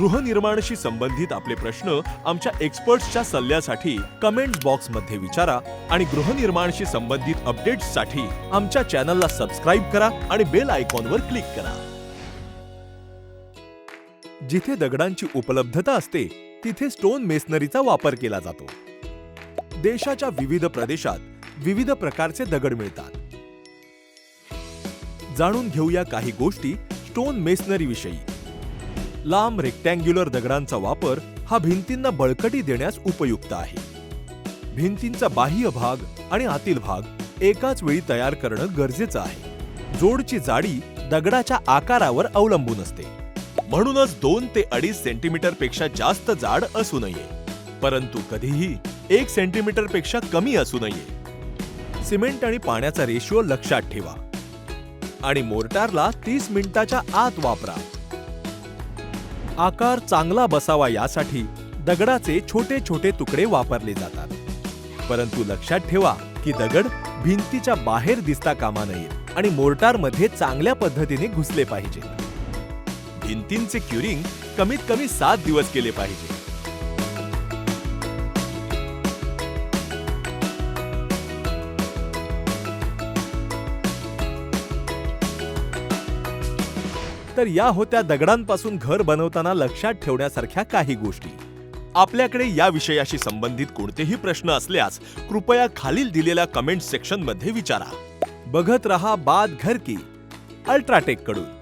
गृहनिर्माणशी संबंधित आपले प्रश्न आमच्या एक्सपर्ट्सच्या सल्ल्यासाठी कमेंट बॉक्समध्ये विचारा आणि गृहनिर्माणशी संबंधित अपडेट्ससाठी आमच्या चॅनलला सबस्क्राईब करा आणि बेल आयकॉनवर क्लिक करा. जिथे दगडांची उपलब्धता असते तिथे स्टोन मेसनरीचा वापर केला जातो. देशाच्या विविध प्रदेशात विविध प्रकारचे दगड मिळतात. जाणून घेऊया काही गोष्टी स्टोन मेसनरी विषयी लांब रेक्टँग्युलर दगडांचा वापर हा भिंतींना बळकटी देण्यास उपयुक्त आहे. भिंतींचा बाह्य भाग आणि आतील भाग एकाच वेळी तयार करणं गरजेचं आहे. जोडची जाडी दगडाच्या आकारावर अवलंबून असते. म्हणूनच दोन ते अडीच सेंटीमीटरपेक्षा जास्त जाड असू नये. परंतु कधीही एक सेंटीमीटरपेक्षा कमी असू नये. सिमेंट आणि पाण्याचा रेशिओ लक्षात ठेवा. आणि मोर्टारला तीस मिनिटाच्या आत वापरा. आकार चांगला बसावा यासाठी दगडाचे छोटे छोटे तुकडे वापरले जातात. परंतु लक्षात ठेवा की दगड भिंतीच्या बाहेर दिसता कामा नये आणि मोर्टारमध्ये चांगल्या पद्धतीने घुसले पाहिजे. भिंतींचे क्युरिंग कमीत कमी सात दिवस केले पाहिजे. तर या होत्या दगडांपासून घर बनवताना लक्षात ठेवण्यासारख्या काही गोष्टी. आपल्याकडे या विषयाशी संबंधित कोणतेही प्रश्न असल्यास कृपया खालील दिलेल्या कमेंट सेक्शनमध्ये विचारा. बघत रहा बाद घर की अल्ट्राटेककडून